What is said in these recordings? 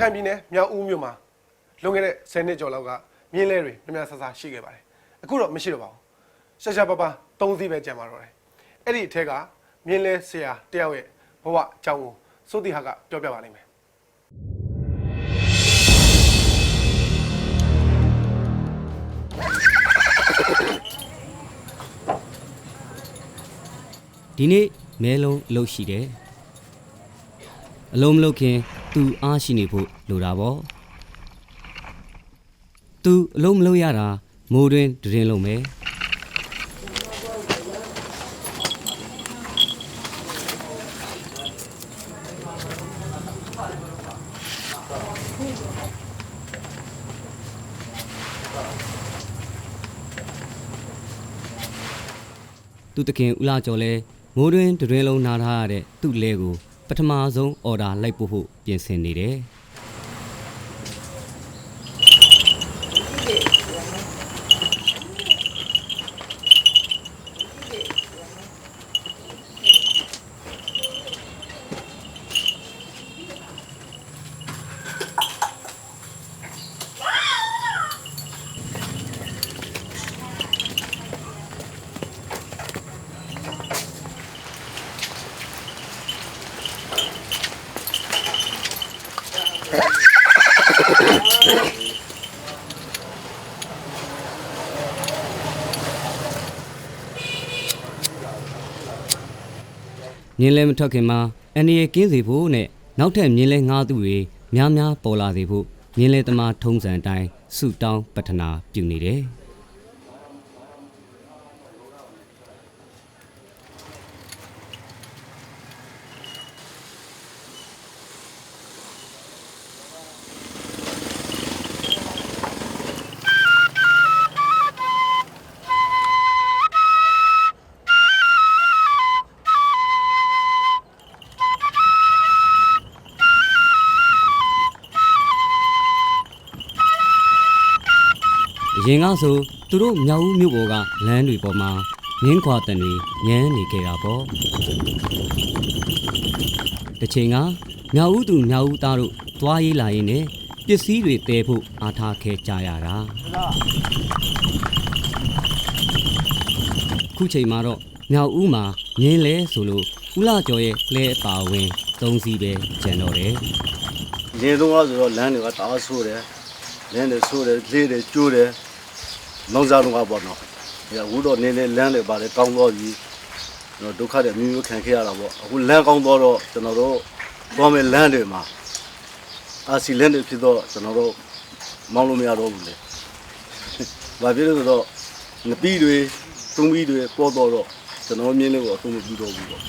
ခိုင်ပြည်နယ်မြောက်ဦးမြို့မှာလွန်ခဲ့တဲ့10နှစ်ကျော်လောက်ကမြင်းလဲတွေမြများဆဆရှိခဲ့ပါတယ်အခုတော့မရှိတော့ပါဘူးရှာရှာပါပါ၃စီးပဲကျန်ပါတော့တယ်အဲ့ဒီအထက်ကမြင်းလဲဆရာတယောက်ရဲ့ဘဝအကြောင်းကိုစိုးတိဟာကပြောပြပါလိမ့်မယ်ဒီနေ့မဲလုံးအလုပ်ရှိတယ်အလုံးမလုပ်ခင် သူအားရှိနေဖို့လိုတာပေါ့သူအလုံးမလုပ်ရတာမိုးတွင်တရင်လုံးမယ်သူတခင်ဦးလာကျော်လဲမိုးတွင်တရင်လုံးနားထားရတဲ့သူ့လဲကို ပထမဆုံးအော်ဒါလိုက်ပို့ဖို့ပြင်ဆင်နေတယ် မြင်းလဲမထွက်ခင်မှာအန်ဒီရဲ့ကင်းစီဖို့နဲ့နောက်ထပ်မြင်းလဲငားသူတွေများများပေါ်လာစေဖို့မြင်းလဲသမားထုံးစံအတိုင်းဆုတောင်းပတ္ထနာပြုနေတယ် အရင်ကဆိုသူတို့မြောက်ဦးမြို့ပေါ်ကလမ်းတွေပေါ်မှာငင်းခွာတန်တွေညမ်းနေခဲ့တာပေါ့တစ်ချိန်ကမြောက်ဦးသူမြောက်ဦးသားတို့သွားရေးလာရင်းနဲ့ပစ္စည်းတွေတဲဖို့အားထားခဲ့ကြရတာခုချိန်မှာတော့မြောက်ဦးမှာငင်းလဲဆိုလို့ဦးလာကျော်ရဲ့လဲအပါဝင်၃စီးပဲကျန်တော့တယ်ရေတော့ဆိုတော့လမ်းတွေကတအားဆိုးတယ်လမ်းတွေဆိုးတယ်လေးတွေကျိုးတယ် လောင်စားတော့ပေါ့နော်ဒီအခုတော့နေနေလမ်းတွေပါတယ်ကောင်းတော့ပြီကျွန်တော်ဒုက္ခတွေအမျိုးမျိုးခံခဲ့ရတာပေါ့အခုလမ်းကောင်းတော့တော့ကျွန်တော်တို့သွားမယ်လမ်းတွေမှာအာစီလမ်းတွေဖြစ်တော့ကျွန်တော်တို့မောင်းလို့မရတော့ဘူးလေဘာဖြစ်လို့လဲဆိုတော့ငပီးတွေသုံးပီးတွေပေါ်တော့တော့ကျွန်တော်မြင်လို့အသုံးမပြုတော့ဘူးပေါ့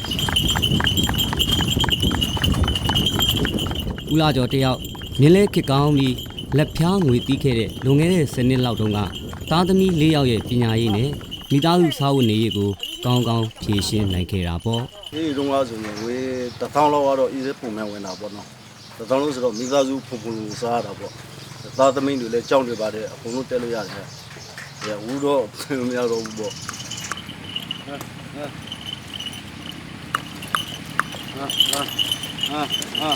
ဦးလာကျော်တယောက်မြင်းလဲခစ်ကောင်းပြီး လက်ဖျားငွေတီးခဲ့တဲ့လွန်ခဲ့တဲ့10နှစ်လောက်တုန်းကသားသမီး၄ယောက်ရဲ့ပညာရေးနဲ့မိသားစုစားဝတ်နေရေးကိုကောင်းကောင်းဖြည့်ရှင်းနိုင်ခဲ့တာပေါ့ဒီတုန်းကဆိုရင်ဝေးတစ်ထောင်လောက်ကတော့ဤစပုံမှန်ဝင်တာပေါ့နော်တစ်ထောင်လို့ဆိုတော့မိသားစုဖုန်ဖုန်လို့စားရတာပေါ့သားသမီးတွေလည်းကြောက်နေပါတယ်အကုန်လုံးတက်လို့ရတယ်ရဝူတော့မရတော့ဘူးပေါ့ဟာဟာဟာဟာ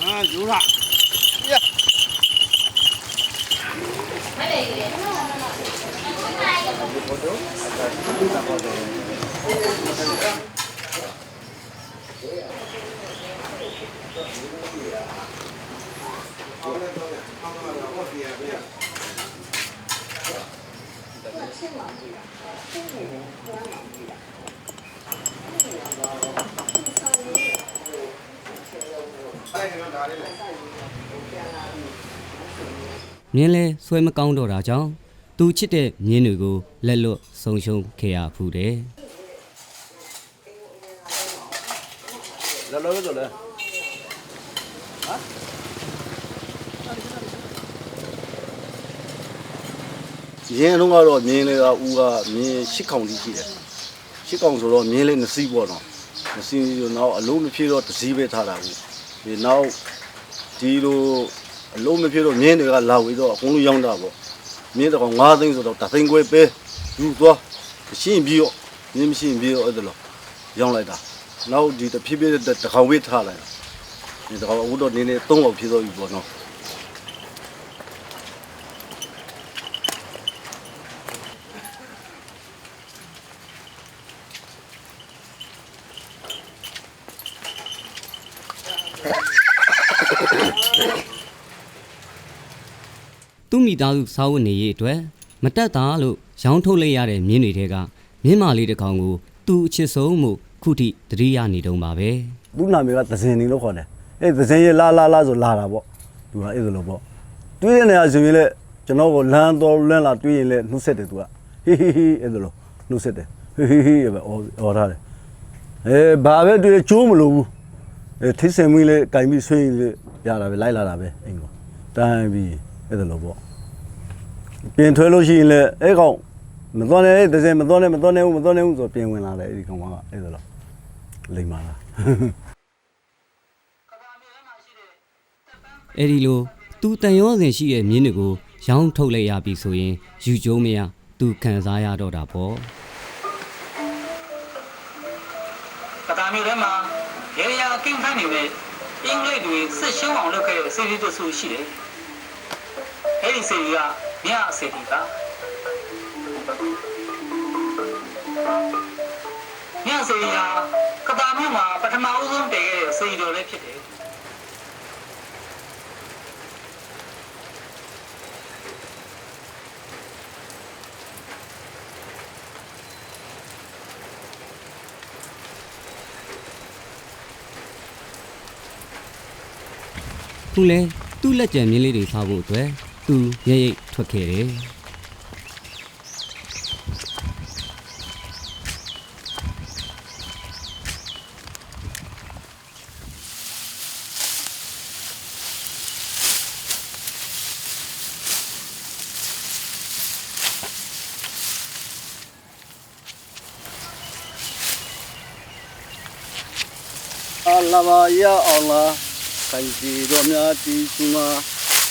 ဟာ ယူလာ မြင်းလဲဆွဲမကောင်းတော့တာကြောင့်သူချစ်တဲ့မြင်းတွေကိုလက်လွတ်ဆုံးရှုံးခဲ့ရဖူးတယ်လောလောဆိုလဲရင်းလုံးကတော့မြင်းလေးကဦးကမြင်းရှစ်ကောင်ကြီးရှိတယ်ရှစ်ကောင်ဆိုတော့မြင်းလေးနှစ်စီးပေါ့နော်နှစ်စီးဆိုတော့အလုံးမဖြစ်တော့တစ်စီးပဲထားတာဘူးဒီနောက်ဒီလို အလုံးမဖြစ်တော့မြင်းတွေကလာဝေးတော့အကုန်လုံးရောင်းတာပေါ့မြင်းတော့9သိန်းဆိုတော့တသိန်းခွဲပဲယူသွားရှင်းပြီးတော့မြင်းမရှိရင်ပြီးတော့အဲ့ဒါလို့ရောင်းလိုက်တာနောက်ဒီတစ်ဖြည်းဖြည်းတစ်ခေါင်ဝေးထားလိုက်တာဒီတော့အခုတော့နေနေ၃ပေါက်ဖြစ်သွားပြီပေါ့နော် သူ့မိသားစုစားဝတ်နေရေးအတွက်မတက်တာလို့ရောင်းထုတ်လိုက်ရတဲ့မြင်းတွေထဲကမြင်းမာလေးတစ်ကောင်ကိုသူ့အချစ်ဆုံးမှုခုထိသတိရနေတုံးပါပဲသူ့နာမည်ကသဇင်နေလို့ခေါ်တယ်အဲ့သဇင်ရဲ့လာလာလာဆိုလာတာပေါ့သူကအဲ့လိုပေါ့တွေးတဲ့နေရာဆိုရင်လေကျွန်တော်ကိုလမ်းတော်လမ်းလာတွေးရင်လေနှုတ်ဆက်တယ်သူကဟီဟီဟီအဲ့လိုနှုတ်ဆက်တယ်ဟီဟီဟီပဲအော်အော်ထားတယ်အဲဘာပဲတွေးချိုးမလို့ဘူးအဲထိစင်မွေးလေကင်ပြီးဆွေးလေရတာပဲလိုက်လာတာပဲအိမ်ကတန်းပြီး အဲ့လိုပေါ့ပြင်ထွဲလို့ရှိရင်လေအဲ့ကောင်မတော်နဲ့သဇင်မတော်နဲ့မတော်နဲ့ဘူးမတော်နဲ့ဘူးဆိုပြင်ဝင်လာတယ်အဲ့ဒီကောင်ကအဲ့လိုလိမ္မာလားအဲ့ဒီလိုသူတန်ရောစင်ရှိတဲ့မြင်းတွေကိုရောင်းထုတ်လိုက်ရပြီဆိုရင်ယူကျိုးမရသူခံစားရတော့တာပေါ့ကတာမျိုးထဲမှာရေရာကင်းခိုင်းနေတဲ့အင်္ဂလိပ်တွေစစ်ရှုံးအောင်လုပ်ခဲ့တဲ့စီရီတဆူရှိတယ်။ အဲဒီစီရီကမြအစီရီကမြအစီရီကကတာမျိုးမှာပထမအဦးဆုံးတည်ခဲ့တဲ့စီရီတော်လည်းဖြစ်တယ်။သူလဲသူ့လက်ကျန်မြင်းလေးတွေစားဖို့အတွက် 뚜 예예 토케 Allah ya Allah kanji domya ti kuma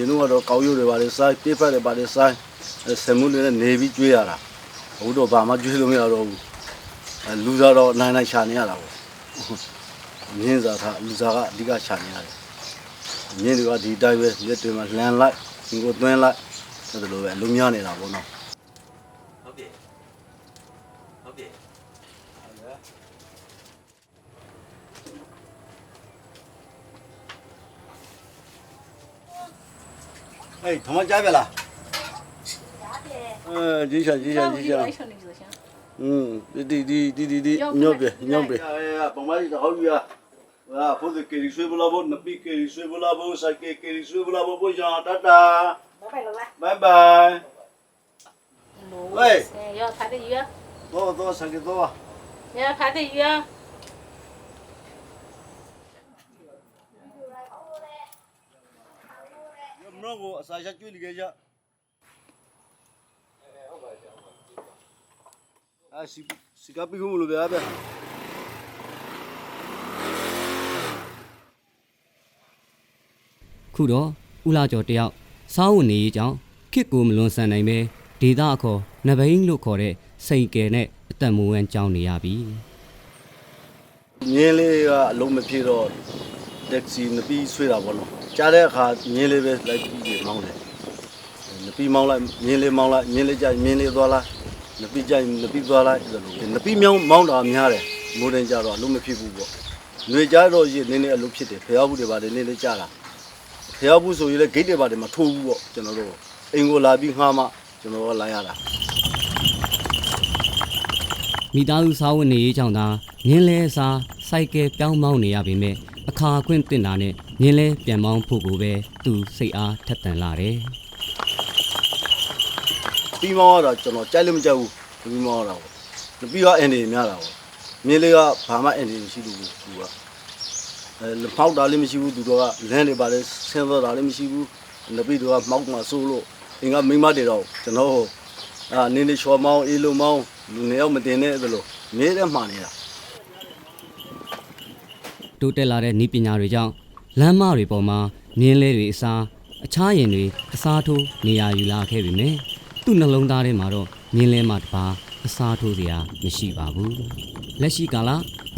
ဒီនោះကတော့ကောက်ရုပ်တွေပါလေစားပြစ်ဖက်တွေပါလေစားဆယ်မှုတွေနဲ့နေပြီးကျွေးရတာအခုတော့ဘာမှကျွေးလို့မရတော့ဘူးလူစားတော့နိုင်နိုင်ရှာနေရတာပေါ့မြင်းစားထားလူစားကအဓိကရှာနေရတယ်မြင်းတွေကဒီတိုင်းပဲလက်တွေမှာလှန်လိုက်ဒီကိုသွင်းလိုက်အဲ့ဒါလိုပဲလူများနေတာပေါ့နော် 哎，他妈加倍了。嗯，吉祥吉祥吉祥。嗯，你你你你你你牛逼牛逼。哎呀，爸妈你好鱼啊！啊，不是给你水不拉不，那比给你水不拉不，啥给给你水不拉不不想，哒哒。拜拜。喂。哎，要拍的鱼。多多，啥给多。要拍的鱼。 မနောကိုအစာချက်ကျွေးလိခဲ့ကြအာစီစီကပီခုမလို့ဗျာဗျာခုတော့ဦးလာကျော်တယောက်စားဝတ်နေရေးကြောင့်ခစ်ကိုမလွန်ဆန်နိုင်ပဲဒေတာအခေါ်နဘိန်းလို့ခေါ်တဲ့စိန်ကယ်နဲ့အသက်မွေးဝမ်းကြောင်းနေရပြီငင်းလေးကအလုံးမဖြစ်တော့တက်ဆီနပီးဆွေးတာပေါ့နော် ကြားတဲ့အခါငင်းလေးပဲလိုက်ပြီးပြီးမောင်းတယ်နပီးမောင်းလိုက်ငင်းလေးမောင်းလိုက်ငင်းလေးကြငင်းလေးသွားလိုက်နပီးကြနပီးသွားလိုက်အဲ့လိုနပီးမြောင်းမောင်းတာများတယ်မိုးတင်ကြတော့အလုံးမဖြစ်ဘူးပေါ့ຫນွေကြတော့ရနည်းနည်းအလုံးဖြစ်တယ်ဖျောက်ဘူးတွေပါတယ်နည်းနည်းကြတာဖျောက်ဘူးဆိုရင်လည်းဂိတ်တွေပါတယ်မထိုးဘူးပေါ့ကျွန်တော်တို့အိမ်ကိုလာပြီးငှားမှကျွန်တော်ကလာရတာမိသားစုစားဝတ်နေရေးကြောင့်သာမြင်းလဲစားစိုက်ကယ်ပြောင်းမောင်းနေရပေမဲ့ အခါအခွင့်တင်တာနဲ့မြင်းလဲပြန်မောင်းဖို့ကိုပဲသူစိတ်အားထက်သန်လာတယ်ပြီးမောင်းရတာကျွန်တော်ကြိုက်လည်းမကြိုက်ဘူးပြီးမောင်းရတာပေါ့ပြီးတော့အန်ဒီများတာပေါ့မြင်းလေးကဘာမှအန်ဒီမရှိလို့ဘူးသူကအဲဖောက်တာလည်းမရှိဘူးသူတို့ကလမ်းတွေပါလေဆင်းသွားတာလည်းမရှိဘူးနပိတို့ကမောက်မှဆိုးလို့အင်ကမိမတွေတော့ကျွန်တော်အာနင်းနေချော်မောင်းအေးလုံးမောင်းလူနေရောက်မတင်နဲ့အဲ့လိုမြဲတဲ့မှန်နေတာ တိုးတက်လာတဲ့ဤပညာတွေကြောင့်လမ်းမတွေပေါ်မှာမြင်းလဲတွေအစားအခြားရင်တွေအစားထိုးနေရာယူလာခဲ့ပြီမယ်သူ့နှလုံးသားထဲမှာတော့မြင်းလဲမှတပါအစားထိုးစရာမရှိပါဘူးလက်ရှိကာလ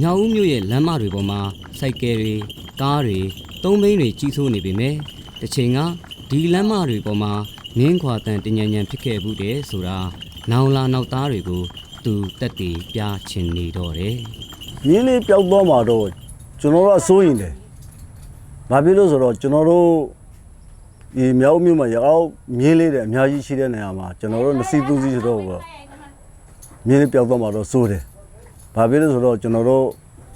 ညောင်ဦးမြို့ရဲ့လမ်းမတွေပေါ်မှာစိုက်ကယ်တွေကားတွေသုံးဘိန်းတွေကြီးစိုးနေပြီမယ်တစ်ချိန်ကဒီလမ်းမတွေပေါ်မှာနင်းခွာတန်တညံညံဖြစ်ခဲ့ဘူးတဲ့ဆိုတာနောင်လာနောက်သားတွေကိုသူတက်တည်ပြချင်နေတော့တယ်မြင်းလေးပျောက်သွားမှာတော့ ကျွန်တော်တို့အစိုးရင်တယ်။ဘာဖြစ်လို့ဆိုတော့ကျွန်တော်တို့ဒီမြောက်မြို့မှာရောက်မြင်းလေးတွေအများကြီးရှိတဲ့နေရာမှာကျွန်တော်တို့မစီသူစီဆိုတော့ဘောမြင်းလေးပျောက်သွားမှာတော့စိုးတယ်။ဘာဖြစ်လို့ဆိုတော့ကျွန်တော်တို့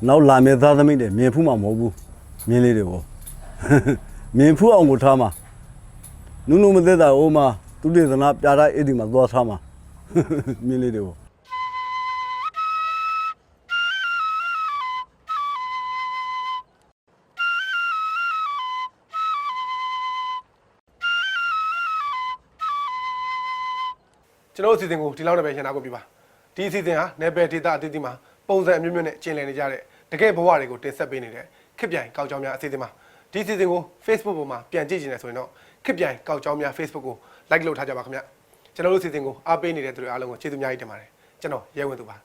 နောက်လာမယ့်သားသမီးတွေမြင်ဖူးမှာမဟုတ်ဘူးမြင်းလေးတွေဘောမြင်ဖူးအောင်ကိုထားမှာနုနုမသက်တာအိုးမှာသူတေသနာပြတာအဲ့ဒီမှာသွားထားမှာမြင်းလေးတွေဘော ကျွန်တော်တို့အစီအစဉ်ကိုဒီလောက်နဲ့ပဲရှင်းတာကိုပြပါဒီအစီအစဉ်ဟာနယ်ပယ်ဒေတာအသီးသီးမှာပုံစံအမျိုးမျိုးနဲ့ကျင်လည်နေကြတဲ့တကယ်ဘဝတွေကိုတင်ဆက်ပေးနေတဲ့ခစ်ပြိုင်ကောက်ကြောင်းများအစီအစဉ်မှာဒီအစီအစဉ်ကို Facebook ပေါ်မှာပြန်ကြည့်ကြနေဆိုရင်တော့ခစ်ပြိုင်ကောက်ကြောင်းများ Facebook ကို like လုပ်ထားကြပါခင်ဗျကျွန်တော်တို့အစီအစဉ်ကိုအားပေးနေတဲ့သူတွေအားလုံးကိုကျေးဇူးအများကြီးတင်ပါတယ်ကျွန်တော်ရဲဝင်သူပါ